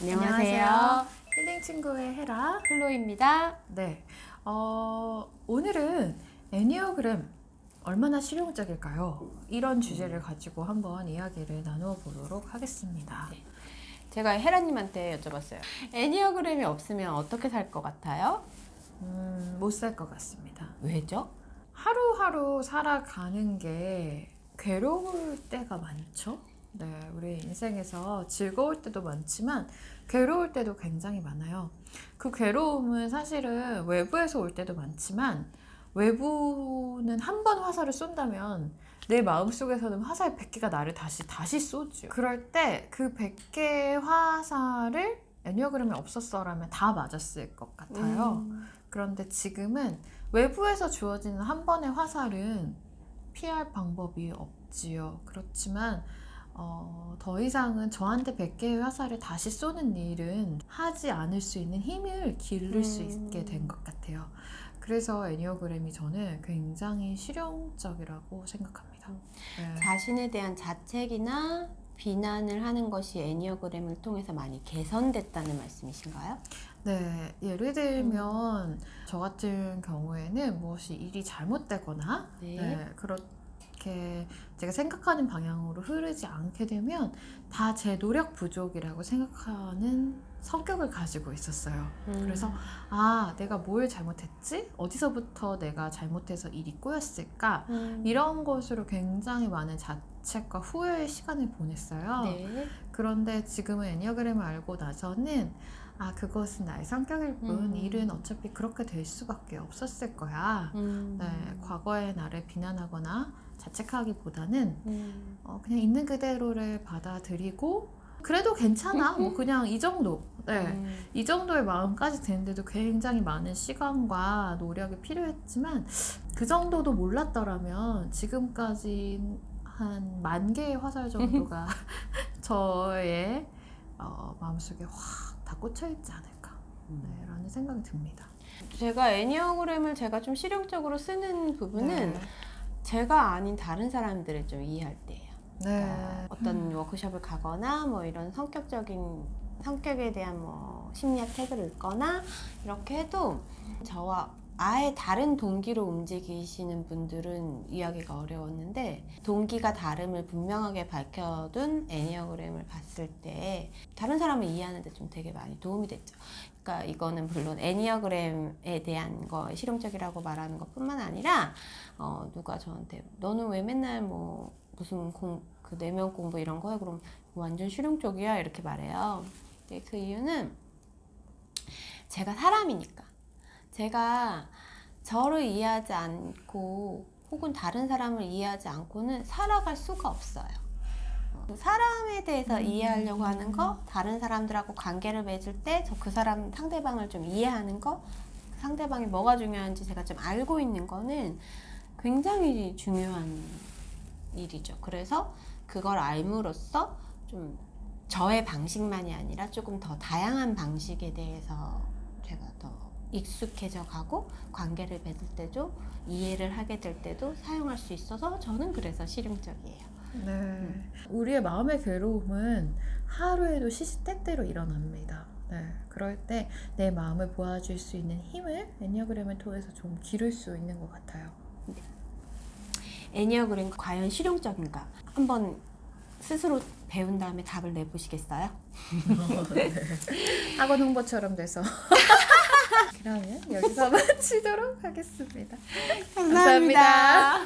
안녕하세요. 힐링 친구의 헤라. 클로입니다. 네. 어, 오늘은 애니어그램 얼마나 실용적일까요? 이런 주제를 가지고 한번 이야기를 나누어 보도록 하겠습니다. 네. 제가 헤라님한테 여쭤봤어요. 애니어그램이 없으면 어떻게 살 것 같아요? 음, 못 살 것 같습니다. 왜죠? 하루하루 살아가는 게 괴로울 때가 많죠? 네, 우리 인생에서 즐거울 때도 많지만 괴로울 때도 굉장히 많아요. 그 괴로움은 사실은 외부에서 올 때도 많지만 외부는 한 번 화살을 쏜다면 내 마음속에서는 화살 100개가 나를 다시 다시 쏘죠. 그럴 때 그 100개의 화살을 애니어그램이 없었어라면 다 맞았을 것 같아요. 음, 그런데 지금은 외부에서 주어지는 한 번의 화살은 피할 방법이 없지요. 그렇지만 어, 더 이상은 저한테 100개의 화살을 다시 쏘는 일은 하지 않을 수 있는 힘을 기를 수 음. 있게 된 것 같아요. 그래서 애니어그램이 저는 굉장히 실용적이라고 생각합니다. 네. 자신에 대한 자책이나 비난을 하는 것이 애니어그램을 통해서 많이 개선됐다는 말씀이신가요? 네, 예를 들면 저 같은 경우에는 무엇이 일이 잘못되거나 네. 네, 그렇 게 제가 생각하는 방향으로 흐르지 않게 되면 다 제 노력 부족이라고 생각하는 성격을 가지고 있었어요. 음, 그래서 아, 내가 뭘 잘못했지? 어디서부터 내가 잘못해서 일이 꼬였을까? 음, 이런 것으로 굉장히 많은 자책과 후회의 시간을 보냈어요. 네. 그런데 지금은 애니어그램을 알고 나서는 아 그것은 나의 성격일 뿐 음. 일은 어차피 그렇게 될 수밖에 없었을 거야. 음, 네, 과거의 나를 비난하거나 자책하기보다는 음, 어, 그냥 있는 그대로를 받아들이고 그래도 괜찮아. 뭐 그냥 이 정도. 네. 음, 이 정도의 마음까지 되는데도 굉장히 많은 시간과 노력이 필요했지만 그 정도도 몰랐더라면 지금까지 한 만 개의 화살 정도가 저의 어, 마음속에 확 다 꽂혀 있지 않을까 네, 라는 생각이 듭니다. 제가 애니어그램을 제가 좀 실용적으로 쓰는 부분은 네. 제가 아닌 다른 사람들을 좀 이해할 때예요. 네. 그러니까 어떤 워크숍을 가거나 뭐 이런 성격적인 성격에 대한 뭐 심리학 책을 읽거나 이렇게 해도 저와 아예 다른 동기로 움직이시는 분들은 이해하기가 어려웠는데 동기가 다름을 분명하게 밝혀둔 애니어그램을 봤을 때 다른 사람을 이해하는 데 좀 되게 많이 도움이 됐죠. 그러니까 이거는 물론 애니어그램에 대한 거 실용적이라고 말하는 것뿐만 아니라 어, 누가 저한테 너는 왜 맨날 뭐 무슨 공, 그 내면 공부 이런 거 해? 그럼 완전 실용적이야 이렇게 말해요. 그 이유는 제가 사람이니까 제가 저를 이해하지 않고 혹은 다른 사람을 이해하지 않고는 살아갈 수가 없어요. 그 사람에 대해서 이해하려고 하는 거, 다른 사람들하고 관계를 맺을 때 저 그 사람 상대방을 좀 이해하는 거, 상대방이 뭐가 중요한지 제가 좀 알고 있는 거는 굉장히 중요한 일이죠. 그래서 그걸 알므로써 좀 저의 방식만이 아니라 조금 더 다양한 방식에 대해서 제가 더 익숙해져 가고 관계를 맺을 때도 이해를 하게 될 때도 사용할 수 있어서 저는 그래서 실용적이에요. 네. 우리의 마음의 괴로움은 하루에도 시시때때로 일어납니다. 네. 그럴 때 내 마음을 보아줄 수 있는 힘을 애니어그램을 통해서 좀 기를 수 있는 것 같아요. 애니어그램 과연 실용적인가? 한번 스스로 배운 다음에 답을 내보시겠어요? 학원 홍보처럼 돼서. 그러면 여기서 마치도록 하겠습니다. 감사합니다.